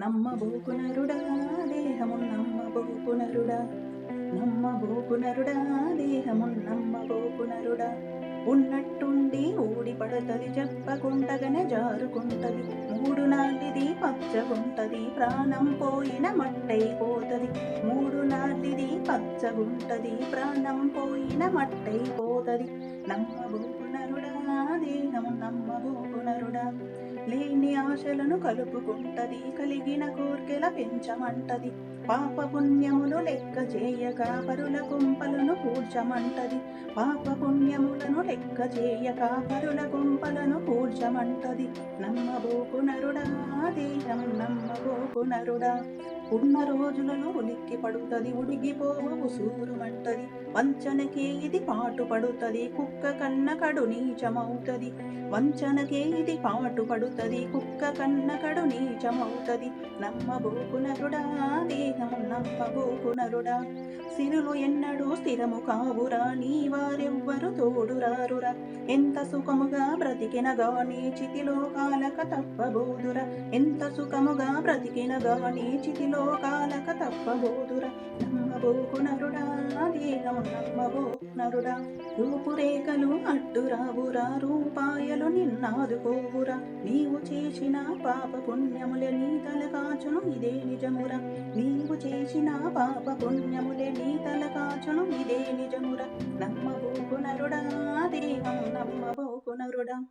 నమ్మబోకునరుడా దేహము నమ్మబోకునరుడా నమ్మబోకునరుడా దేహము నమ్మబోకునరుడా ఉన్నట్టుండి ఊడిపడతది చెప్పకుండగనే జారుకుంటది. మూడు నాటిది పచ్చగుంటది ప్రాణం పోయిన మట్టైపోతది మూడు నాటిది పచ్చగుంటది ప్రాణం పోయిన మట్టైపోతది నమ్మబోకునరుడా దేహము నమ్మబోకునరుడా లేని ఆశలను కలుపుకుంటది కలిగిన కోర్కెల పెంచమంటది. పాప పుణ్యములు లెక్క చేయక పరుల కుంపలను కూర్చమంటది. పాప పుణ్యములను లెక్క చేయక పరుల కుంపలను కూర్చమంటది. నమ్మబోకునరుడా దేహం నమ్మబోకునరుడా ఉన్న రోజులలో ఉలిక్కి పడుతుంది ఉడిగిపోవు ఉసూరుమంటది వంచనకే ఇది పాటు పడుతుంది కుక్క కన్న కడు నీచమవుతుంది. వంచనకే ఇది పాటు పడుతుంది కుక్క కన్న కడు నీచమవుతుంది. నమ్మబోకునరుడా దేహం నమ్మబోకునరుడా. సిరులు ఎన్నడూ స్థిరము కావురా నీ వారెవ్వరు తోడురారురా. ఎంత సుఖముగా బ్రతికిన గాని చితిలో కాలక తప్పబోదురా. ఎంత సుఖముగా బ్రతికిన గాని చితిలో కాలక తప్పబోదురా. నమ్మబోకునరుడా నమ్మబో నరుడా. రూపురేఖలు అడ్డురావురా రూపాయలు నిన్నాదుకోవురా. నీవు చేసిన పాప పుణ్యములే నీ తల కాచును ఇదే నిజమురా. నీవు చేసిన పాప పుణ్యములే నీ తల కాచును ఇదే నిజమురా. నమ్మబోకునరుడా నమ్మబో నమ్మబోకునరుడా